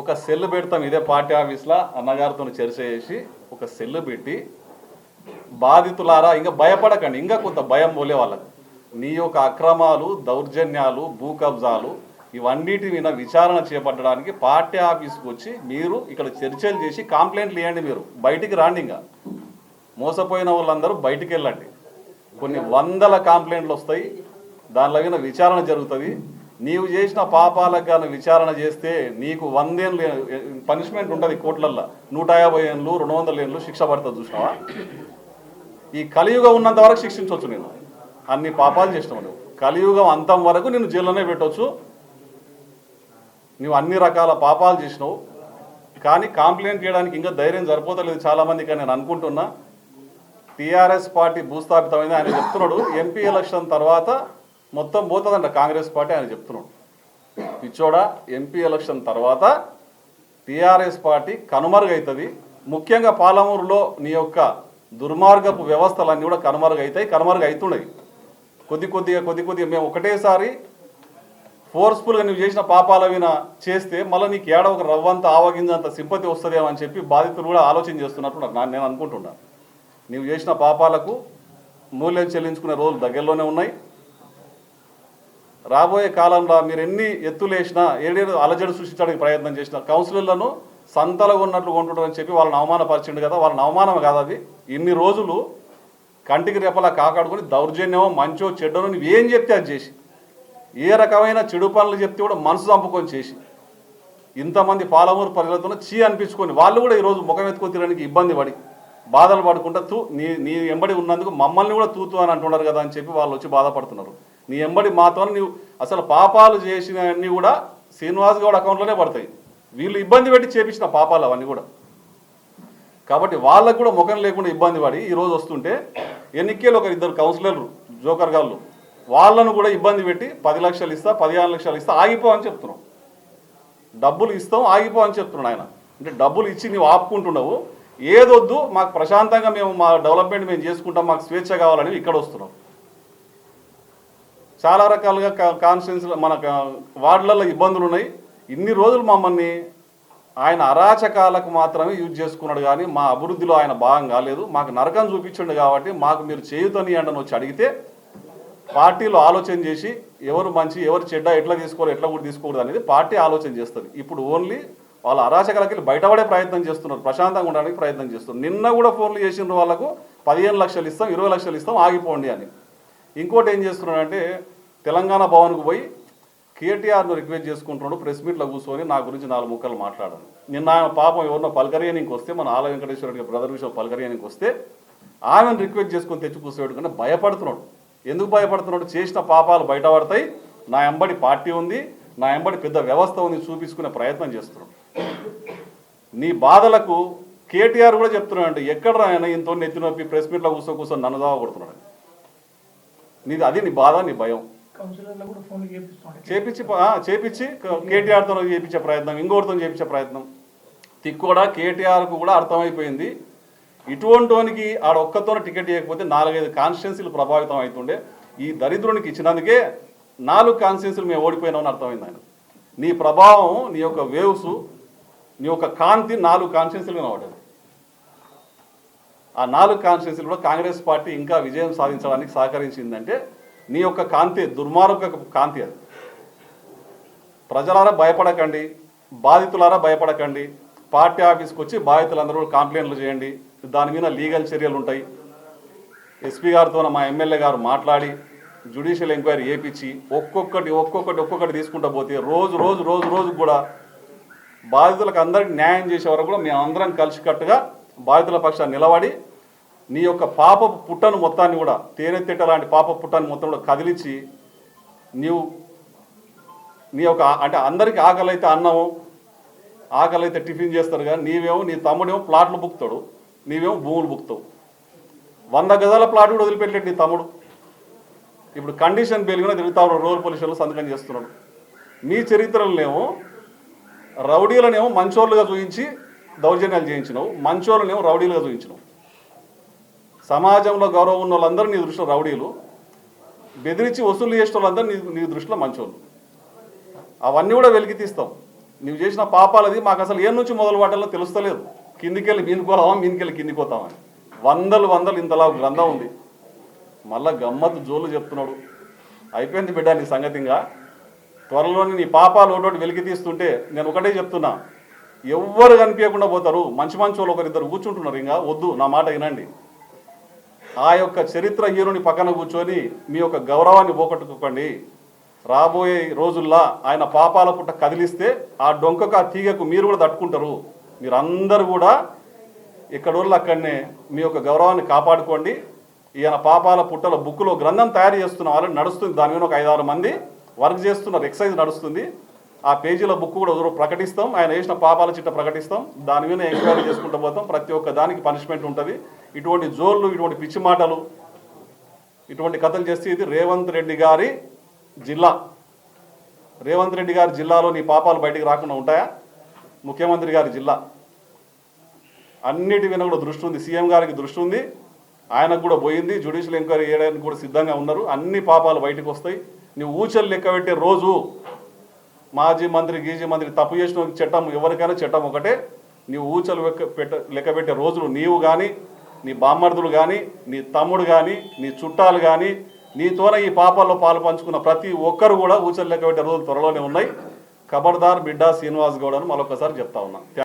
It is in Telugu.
ఒక సెల్ పెడతాం ఇదే పార్టీ ఆఫీస్లో అన్నగారితో చర్చ చేసి ఒక సెల్ పెట్టి బాధితులారా ఇంకా భయపడకండి ఇంకా కొంత భయం పోలే వాళ్ళకు. నీ యొక్క అక్రమాలు దౌర్జన్యాలు భూ కబ్జాలు ఇవన్నిటి మీద విచారణ చేపట్టడానికి పార్టీ ఆఫీస్కి వచ్చి మీరు ఇక్కడ చర్చలు చేసి కంప్లైంట్లు ఇవ్వండి మీరు. బయటికి రాండి ఇంకా. మోసపోయిన వాళ్ళందరూ బయటికి వెళ్ళండి. కొన్ని వందల కంప్లైంట్లు వస్తాయి. దానిలో విచారణ జరుగుతుంది? నీవు చేసిన పాపాలకు కానీ విచారణ చేస్తే నీకు వందేళ్ళు పనిష్మెంట్ ఉంటుంది కోట్లల్లో. నూట యాభై ఏళ్ళు రెండు వందల ఏళ్ళు శిక్ష పడుతుంది చూసినావా? ఈ కలియుగం ఉన్నంత వరకు శిక్షించవచ్చు నేను అన్ని పాపాలు చేసినావు నువ్వు. కలియుగం అంతం వరకు నేను జైల్లోనే పెట్టవచ్చు నువ్వు అన్ని రకాల పాపాలు చేసినావు. కానీ కంప్లైంట్ చేయడానికి ఇంకా ధైర్యం సరిపోతలేదు చాలామందికి నేను అనుకుంటున్నా. టీఆర్ఎస్ పార్టీ భూస్థాపితమైంది ఆయన చెప్తున్నాడు. ఎంపీ ఎలక్షన్ తర్వాత మొత్తం పోతుందంట కాంగ్రెస్ పార్టీ ఆయన చెప్తున్నాడు. పిచ్చోడా ఎంపీ ఎలక్షన్ తర్వాత టీఆర్ఎస్ పార్టీ కనుమరుగవుతుంది ముఖ్యంగా పాలమూరులో నీ యొక్క దుర్మార్గపు వ్యవస్థలన్నీ కూడా కనుమరుగవుతాయి కనుమరుగు అవుతున్నాయి కొద్ది కొద్దిగా కొద్ది కొద్దిగా మేము ఒకటేసారి ఫోర్స్ఫుల్గా నువ్వు చేసిన పాపాల విన చేస్తే మళ్ళీ నీకు ఏడ ఒక రవ్వంత ఆవగింజంత సింపతి వస్తుందేమో అని చెప్పి బాధితులు కూడా ఆలోచన చేస్తున్నట్టు నాకు నేను అనుకుంటున్నాను నువ్వు చేసిన పాపాలకు మూల్యం చెల్లించుకునే రోజులు దగ్గరలోనే ఉన్నాయి. రాబోయే కాలంలో మీరు ఎన్ని ఎత్తులేసినా ఏడేడు అలజడి సృష్టించడానికి ప్రయత్నం చేసిన కౌన్సిలర్లను సంతలుగా ఉన్నట్లు కొంటుంటారని చెప్పి వాళ్ళని అవమానపరిచిండు కదా వాళ్ళని అవమానం కాదు అది. ఇన్ని రోజులు కంటికి రెప్పలా కాకాడుకొని దౌర్జన్యమో మంచో చెడ్డనో నువ్వు ఏం చెప్తే అది చేసి. ఏ రకమైన చెడు పనులు చెప్తే కూడా మనసు చంపుకొని చేసి. ఇంతమంది పాలమూరు ప్రజలతో చీ అనిపించుకొని వాళ్ళు కూడా ఈరోజు ముఖం ఎత్తుకొని తినడానికి ఇబ్బంది పడి బాధలు పడుకుంటా తూ నీ నీ ఎంబడి ఉన్నందుకు మమ్మల్ని కూడా తూతూ అని అంటున్నారు కదా అని చెప్పి వాళ్ళు వచ్చి బాధపడుతున్నారు. నీ ఎంబడి మాతో నీవు అసలు పాపాలు చేసినవన్నీ కూడా శ్రీనివాస్ గౌడ్ అకౌంట్లోనే పడతాయి. వీళ్ళు ఇబ్బంది పెట్టి చేపించిన పాపాలు అవన్నీ కూడా. కాబట్టి వాళ్ళకు కూడా ముఖం లేకుండా ఇబ్బంది పడి ఈరోజు వస్తుంటే ఎన్నికలు ఒక ఇద్దరు కౌన్సిలర్లు జోకర్ గాళ్ళు వాళ్ళను కూడా ఇబ్బంది పెట్టి పది లక్షలు ఇస్తా పదిహేను లక్షలు ఇస్తా ఆగిపో అని చెప్తున్నాం. డబ్బులు ఇస్తాం ఆగిపో అని చెప్తున్నాడు ఆయన. అంటే డబ్బులు ఇచ్చి నువ్వు ఆపుకుంటున్నావు. ఏదొద్దు మాకు ప్రశాంతంగా మేము మా డెవలప్మెంట్ మేము చేసుకుంటాం మాకు స్వేచ్ఛ కావాలని ఇక్కడ వస్తున్నాం. చాలా రకాలుగా కాన్స్టిట్యూన్స్ మన వార్డులలో ఇబ్బందులు ఉన్నాయి ఇన్ని రోజులు మమ్మల్ని ఆయన అరాచకాలకు మాత్రమే యూజ్ చేసుకున్నాడు కానీ మా అభివృద్ధిలో ఆయన భాగం కాలేదు. మాకు నరకం చూపించండు కాబట్టి మాకు మీరు చేయుతని అంటని వచ్చి అడిగితే పార్టీలో ఆలోచన చేసి ఎవరు మంచి ఎవరు చెడ్డ ఎట్లా తీసుకోవాలి ఎట్లా కూడా తీసుకోకూడదు అనేది పార్టీ ఆలోచన చేస్తుంది. ఇప్పుడు ఓన్లీ వాళ్ళ అరాచకాలకి వెళ్ళి బయటపడే ప్రయత్నం చేస్తున్నారు ప్రశాంతంగా ఉండడానికి ప్రయత్నం చేస్తున్నారు. నిన్న కూడా ఫోన్లు చేసిన వాళ్ళకు పదిహేను లక్షలు ఇస్తాం ఇరవై లక్షలు ఇస్తాం ఆగిపోండి అని. ఇంకోటి ఏం చేస్తున్నాడంటే తెలంగాణ భవన్కు పోయి కేటీఆర్ను రిక్వెస్ట్ చేసుకుంటున్నాడు ప్రెస్ మీట్లో కూర్చొని నా గురించి నాలుగు ముక్కలు మాట్లాడాను. నిన్న ఆయన పాపం ఎవరినో పలకరియనికి వస్తే మన ఆల వెంకటేశ్వరుడికి బ్రదర్ విషయం పలకరియనికి వస్తే ఆమెను రిక్వెస్ట్ చేసుకొని తెచ్చి కూర్చోబెట్టుకుంటే భయపడుతున్నాడు. ఎందుకు భయపడుతున్నాడు? చేసిన పాపాలు బయటపడతాయి. నా ఎంబడి పార్టీ ఉంది నా ఎంబడి పెద్ద వ్యవస్థ ఉంది చూపించుకునే ప్రయత్నం చేస్తున్నాడు. నీ బాధలకు కేటీఆర్ కూడా చెప్తున్నాడు అంటే ఎక్కడ ఆయన ఇంతో నెత్తి నొప్పి ప్రెస్ మీట్లో కూర్చో కూర్చొని నన్ను దావ కొడుతున్నాడు నీది అది నీ బాధ నీ భయం. చేపించి చేపించి కేటీఆర్తో చేపించే ప్రయత్నం ఇంకోటితో చేపించే ప్రయత్నం. తిక్కోడా కేటీఆర్కు కూడా అర్థమైపోయింది. ఇటువంటి వానికి ఆడ ఒక్కతోనే టికెట్ ఇవ్వకపోతే నాలుగైదు కాన్స్టిట్యున్సీలు ప్రభావితం అవుతుండే ఈ దరిద్రునికి ఇచ్చినందుకే నాలుగు కాన్స్టిట్యున్సీలు మేము ఓడిపోయినామని అర్థమైంది ఆయన. నీ ప్రభావం నీ యొక్క వేవ్స్ నీ యొక్క కాంతి నాలుగు కాన్స్టిట్యున్సీలు కనబడ్డది ఆ నాలుగు కాన్స్టిట్యూన్సీలు కూడా కాంగ్రెస్ పార్టీ ఇంకా విజయం సాధించడానికి సహకరించిందంటే నీ యొక్క కాంతి దుర్మార్గ కాంతి అది. ప్రజలారా భయపడకండి బాధితులారా భయపడకండి పార్టీ ఆఫీస్కి వచ్చి బాధితులందరూ కంప్లైంట్లు చేయండి దాని మీద లీగల్ చర్యలు ఉంటాయి. ఎస్పీ గారితో మా ఎమ్మెల్యే గారు మాట్లాడి జ్యుడిషియల్ ఎంక్వైరీ ఏపించి ఒక్కొక్కటి ఒక్కొక్కటి ఒక్కొక్కటి తీసుకుంటూ పోతే రోజు రోజు రోజు రోజు కూడా బాధితులకు అందరికి న్యాయం చేసే వరకు కూడా మేము అందరం కలిసికట్టుగా బాధితుల పక్షాన్ని నిలబడి నీ యొక్క పాప పుట్టను మొత్తాన్ని కూడా తేనెతిట్ట లాంటి పాప పుట్టను మొత్తం కూడా కదిలించి నీవు నీ యొక్క అంటే అందరికీ ఆకలి అయితే అన్నము ఆకలి అయితే టిఫిన్ చేస్తారు కానీ నీవేమో నీ తమ్ముడేమో ప్లాట్లు బుక్తాడు నీవేమో భూములు బుక్తావు వంద గజాల ప్లాట్ కూడా వదిలిపెట్టలేడు నీ తమ్ముడు. ఇప్పుడు కండిషన్ పెరిగిన తిరుగుతా ఉన్నాడు రూరల్ పొల్యూషన్లో సంతకం చేస్తున్నాడు. మీ చరిత్రలనేమో రౌడీలనేమో మంచోళ్ళుగా చూపించి దౌర్జన్యాలు చేయించినావు మంచోళ్ళనేమో రౌడీలుగా చూపించినావు సమాజంలో గౌరవం ఉన్న వాళ్ళందరూ నీ దృష్టిలో రౌడీలు బెదిరించి వసూలు చేసిన వాళ్ళందరూ నీ నీ దృష్టిలో మంచోళ్ళు. అవన్నీ కూడా వెలికి తీస్తాం నువ్వు చేసిన పాపాలది మాకు అసలు ఏ నుంచి మొదలు పట్టాలో తెలుస్తలేదు. కిందికెళ్ళి మీనికి పోదామా మీనికెళ్ళి కిందికి వందలు వందలు ఇంతలా గ్రంథం ఉంది. మళ్ళా గమ్మత్తు జోలు చెప్తున్నాడు. అయిపోయింది బిడ్డ నీ సంగతిగా త్వరలోని నీ పాపాలు ఒకటి వెలికి తీస్తుంటే నేను ఒకటే చెప్తున్నా. ఎవ్వరు కనిపించకుండా పోతారు. మంచి మంచి వాళ్ళు ఒకరిద్దరు కూర్చుంటున్నారు. ఇంకా వద్దు నా మాట వినండి. ఆ యొక్క చరిత్ర హీరోని పక్కన కూర్చొని మీ యొక్క గౌరవాన్ని పోగొట్టుకోకండి. రాబోయే రోజుల్లో ఆయన పాపాల పుట్ట కదిలిస్తే ఆ డొంకకు ఆ తీగకు మీరు కూడా తట్టుకుంటారు. మీరందరూ కూడా ఎక్కడోళ్ళు అక్కడనే మీ యొక్క గౌరవాన్ని కాపాడుకోండి. ఈయన పాపాల పుట్టల బుక్లో గ్రంథం తయారు చేస్తున్నాం ఆల్రెడీ నడుస్తుంది. దాని మీద ఒక ఐదారు మంది వర్క్ చేస్తున్నారు. ఎక్సైజ్ నడుస్తుంది. ఆ పేజీల బుక్ కూడా ఒకరోజు ప్రకటిస్తాం. ఆయన వేసిన పాపాల చిట్ట ప్రకటిస్తాం. దాని మీద ఎంక్వైరీ చేసుకుంటూ పోతాం. ప్రతి ఒక్క దానికి పనిష్మెంట్ ఉంటుంది. ఇటువంటి జోళ్ళు ఇటువంటి పిచ్చి మాటలు ఇటువంటి కథలు చేస్తే ఇది రేవంత్ రెడ్డి గారి జిల్లా. రేవంత్ రెడ్డి గారి జిల్లాలో నీ పాపాలు బయటికి రాకుండా ఉంటాయా? ముఖ్యమంత్రి గారి జిల్లా. అన్నిటి మీద కూడా దృష్టి ఉంది. సీఎం గారికి దృష్టి ఉంది. ఆయనకు కూడా పోయింది. జ్యుడిషియల్ ఎంక్వైరీ చేయడానికి కూడా సిద్ధంగా ఉన్నారు. అన్ని పాపాలు బయటకు వస్తాయి. నువ్వు ఊచలు లెక్క పెట్టే రోజు మాజీ మంత్రి గీజీ మంత్రి తప్పు చేసిన చట్టం ఎవరికైనా చట్టం ఒకటే. నీవు ఊచలు లెక్క పెట్ట లెక్క పెట్టే రోజులు నీవు కానీ నీ బామ్మర్దులు కానీ నీ తమ్ముడు కానీ నీ చుట్టాలు కానీ నీతోనే ఈ పాపాల్లో పాలు పంచుకున్న ప్రతి ఒక్కరు కూడా ఊచలు లెక్క పెట్టే రోజులు త్వరలోనే ఉన్నాయి. ఖబర్దార్ బిడ్డా శ్రీనివాస్ గౌడ్ అని మరొకసారి చెప్తా ఉన్నా.